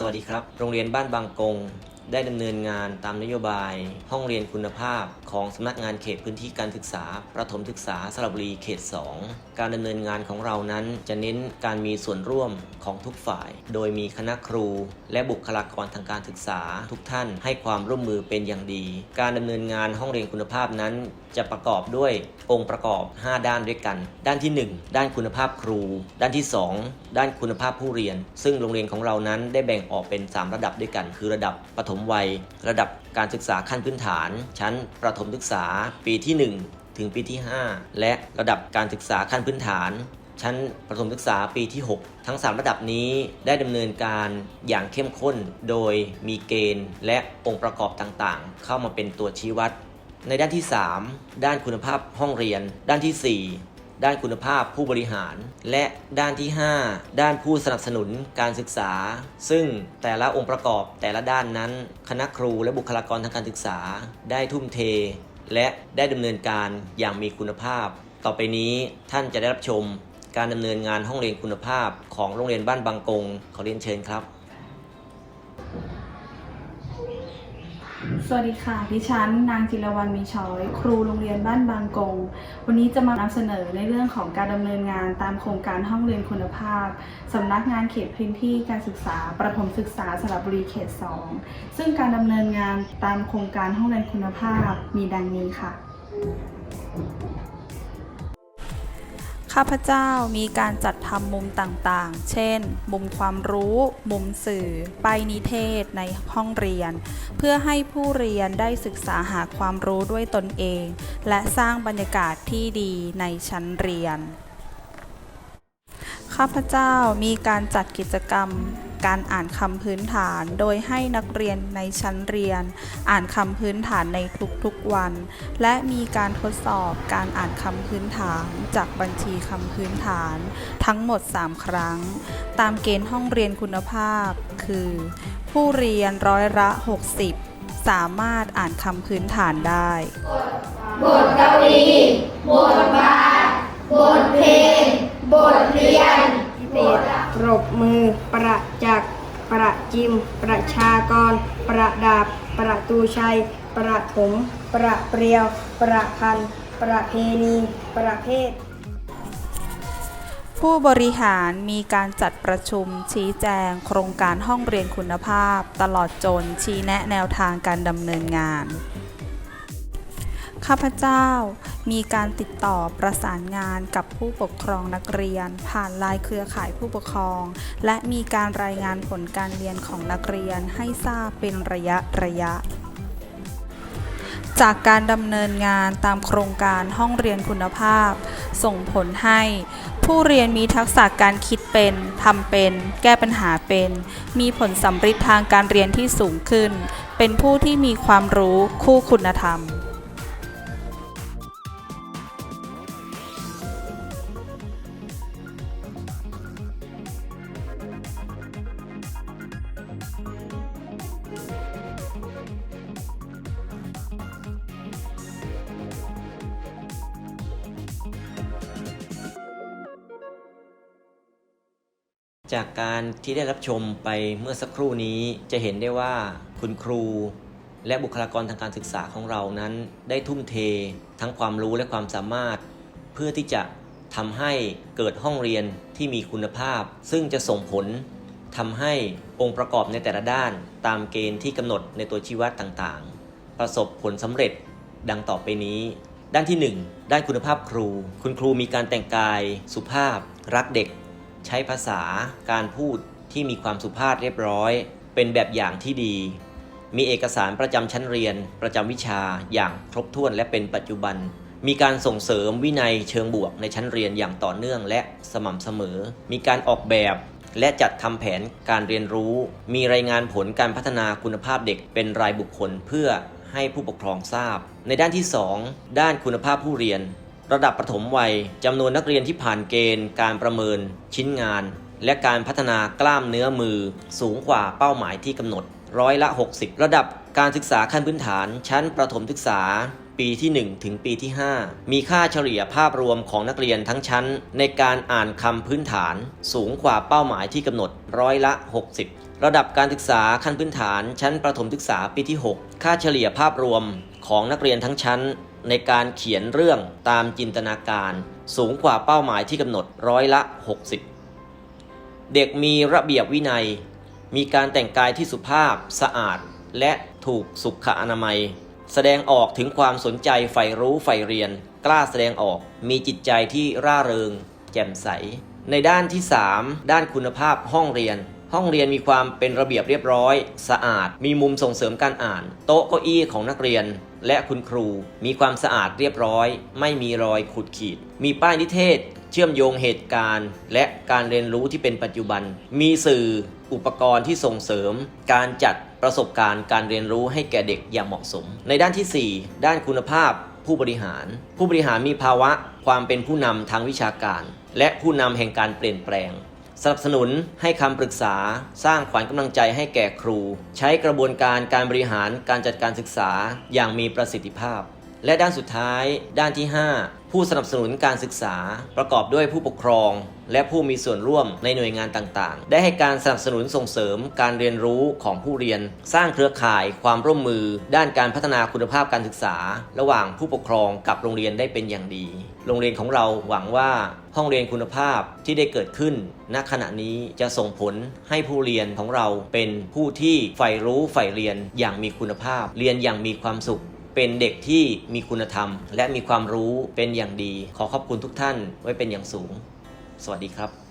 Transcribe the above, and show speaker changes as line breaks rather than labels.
สวัสดีครับ โรงเรียนบ้านบางกง ได้ดำเนินงานตามนโยบาย ห้องเรียนคุณภาพ ของสำนักงานเขตพื้นที่การศึกษา ประถมศึกษาสระบุรีเขต 2 การดำเนินงานของเรานั้นจะเน้นการมีส่วนร่วมของทุกฝ่าย โดยมีคณะครู และบุคลากรทางการศึกษา ทุกท่านให้ความร่วมมือเป็นอย่างดี การดำเนินงานห้องเรียนคุณภาพนั้น จะประกอบด้วยองค์ประกอบ 5 ด้านด้วยกัน ด้านที่ 1 ด้านคุณภาพครู ด้านที่ 2 ด้านคุณภาพผู้เรียน ซึ่งโรงเรียนของเรานั้นได้แบ่งออกเป็น 3 ระดับด้วยกัน คือระดับปฐมวัย ระดับการศึกษาขั้นพื้นฐาน ชั้นประถมศึกษาปีที่ 1 ถึงปีที่ 5 และระดับการศึกษาขั้นพื้นฐาน ชั้นประถมศึกษาปีที่ 6 ทั้ง 3 ระดับนี้ได้ดำเนินการอย่างเข้มข้น โดยมีเกณฑ์ และองค์ประกอบต่างๆ เข้ามาเป็นตัวชี้วัดในด้านที่ 3 ด้านคุณภาพห้องเรียน ด้านทีสี่4 ด้านคุณภาพผู้บริหาร และด้านที่ 5 ด้านผู้สนับสนุนการศึกษา ซึ่งแต่ละองค์ประกอบแต่ละด้านนั้น คณะครูและบุคลากรทางการศึกษา ได้ทุ่มเท และได้ดำเนินการอย่างมีคุณภาพ ต่อไปนี้ท่านจะได้รับชม การดำเนินงานห้องเรียนคุณภาพของโรงเรียนบ้านบางกงขอเรียนเชิญครับ
สวัสดีค่ะ ดิฉัน นางจิรวรรณมีช้อย ครูโรงเรียนบ้านบางกง วันนี้จะมานำเสนอในเรื่องของการดำเนินงานตามโครงการห้องเรียนคุณภาพสำนักงานเขตพื้นที่การศึกษา ประถมศึกษาสระบุรีเขต 2 ซึ่งการดำเนินงานตามโครงการห้องเรียนคุณภาพมีดังนี้ค่ะ ข้าพเจ้ามีการจัดทำมุมต่างๆ เช่น มุมความรู้ มุมสื่อ ไปนิเทศในห้องเรียน เพื่อให้ผู้เรียนได้ศึกษาหาความรู้ด้วยตนเอง และสร้างบรรยากาศที่ดีในชั้นเรียน ข้าพเจ้ามีการจัดกิจกรรม การอ่านคำพื้นฐาน โดยให้นักเรียนในชั้นเรียน อ่านคำพื้นฐานในทุกๆวัน และมีการทดสอบการอ่านคำพื้นฐานจากบัญชีคำพื้นฐาน ทั้งหมด 3 ครั้ง ตามเกณฑ์ห้องเรียนคุณภาพ คือ ผู้เรียนร้อยละ 60 สามารถอ่านคำพื้นฐานได้
บทกวี บทบาท บทเพลง บทเรียน บท
ปรบมือ ประจักษ์ประจิม ประชากร ประดาบูชัย ประถม ประเปรียว ประพันธ์ ประเพณี ประเภท
ผู้บริหารมีการจัดประชุมชี้แจง โครงการห้องเรียนคุณภาพ ตลอดจนชี้แนะแนวทางการดำเนินงาน ข้าพเจ้ามีการติดต่อประสานงานกับผู้ปกครองนักเรียน ผ่านลายเครือข่ายผู้ปกครอง และมีการรายงานผลการเรียนของนักเรียนให้ทราบเป็นระยะระยะ จากการดำเนินงานตามโครงการห้องเรียนคุณภาพ ส่งผลให้ ผู้เรียนมีทักษะการคิดเป็นทำเป็น แก้ปัญหาเป็น มีผลสำฤทธิ์ทางการเรียนที่สูงขึ้น เป็นผู้ที่มีความรู้คู่คุณธรรม
จากการที่ได้รับชมไปเมื่อสักครู่นี้จะเห็นได้ว่าคุณครู และบุคลากรทางการศึกษาของเรานั้น ได้ทุ่มเท ทั้งความรู้และความสามารถ เพื่อที่จะทำให้เกิดห้องเรียนที่มีคุณภาพ ซึ่งจะส่งผลทำให้องค์ประกอบในแต่ละด้านตามเกณฑ์ที่กำหนดในตัวชี้วัดต่างๆ ประสบผลสำเร็จดังต่อไปนี้ ด้านที่ 1 ด้านคุณภาพครู คุณครูมีการแต่งกาย สุภาพ รักเด็ก ใช้ภาษาการพูดที่มีความสุภาพเรียบร้อย เป็นแบบอย่างที่ดี มีเอกสารประจำชั้นเรียน ประจำวิชาอย่างครบถ้วนและเป็นปัจจุบัน มีการส่งเสริมวินัยเชิงบวกในชั้นเรียนอย่างต่อเนื่องและสม่ำเสมอ มีการออกแบบและจัดทำแผนการเรียนรู้ มีรายงานผลการพัฒนาคุณภาพเด็กเป็นรายบุคคลเพื่อให้ผู้ปกครองทราบ ในด้านที่ 2 ด้านคุณภาพผู้เรียน ระดับประถมวัยจำนวนนักเรียนที่ผ่านเกณฑ์ การประเมิน ชิ้นงาน และการพัฒนากล้ามเนื้อมือ สูงกว่าเป้าหมายที่กำหนด ร้อยละ 60 ระดับการศึกษาขั้นพื้นฐาน ชั้นประถมศึกษา ปีที่ 1 ถึงปีที่ 5 มีค่าเฉลี่ยภาพรวมของนักเรียนทั้งชั้น ในการอ่านคำพื้นฐาน สูงกว่าเป้าหมายที่กำหนด ร้อยละ 60ระดับการศึกษาขั้นพื้นฐานชั้นประถมศึกษาปีที่ 6 ค่าเฉลี่ยภาพรวมของนักเรียนทั้งชั้น ในการเขียนเรื่องตามจินตนาการสูงกว่าเป้าหมายที่กำหนดร้อยละ 60 เด็กมีระเบียบวินัย มีการแต่งกายที่สุภาพสะอาด และถูกสุขอนามัย แสดงออกถึงความสนใจใฝ่รู้ใฝ่เรียน กล้าแสดงออกมีจิตใจที่ร่าเริง แจ่มใส ในด้านที่ 3 ด้านคุณภาพห้องเรียนห้องเรียนมีความเป็นระเบียบเรียบร้อย สะอาด มีมุมส่งเสริมการอ่าน โต๊ะเก้าอี้ของนักเรียน และคุณครูมีความสะอาดเรียบร้อย ไม่มีรอยขุดขีด มีป้ายนิเทศ เชื่อมโยงเหตุการณ์ และการเรียนรู้ที่เป็นปัจจุบัน มีสื่ออุปกรณ์ที่ส่งเสริม การจัดประสบการณ์การเรียนรู้ให้แก่เด็กอย่างเหมาะสม ในด้านทีสี่4 ด้านคุณภาพ ผู้บริหาร ผู้บริหารมีภาวะความเป็นผู้นำทางวิชาการ และผู้นำแห่งการเปลี่ยนแปลง สนับสนุนให้คำปรึกษาสร้างขวัญกำลังใจให้แก่ครู ใช้กระบวนการการบริหารการจัดการศึกษาอย่างมีประสิทธิภาพ และด้านสุดท้ายด้านที่ 5 ผู้สนับสนุนการศึกษา ประกอบด้วยผู้ปกครอง และผู้มีส่วนร่วมในหน่วยงานต่างๆ ได้ให้การสนับสนุนส่งเสริมการเรียนรู้ของผู้เรียน สร้างเครือข่ายความร่วมมือ ด้านการพัฒนาคุณภาพการศึกษา ระหว่างผู้ปกครองกับโรงเรียนได้เป็นอย่างดี โรงเรียนของเราหวังว่าห้องเรียนคุณภาพที่ได้เกิดขึ้น ณ ขณะนี้จะส่งผลให้ผู้เรียนของเราเป็นผู้ที่ใฝ่รู้ใฝ่เรียนอย่างมีคุณภาพ เรียนอย่างมีความสุข เป็นเด็กที่มีคุณธรรม และมีความรู้เป็นอย่างดี ขอขอบคุณทุกท่านไว้เป็นอย่างสูง สวัสดีครับ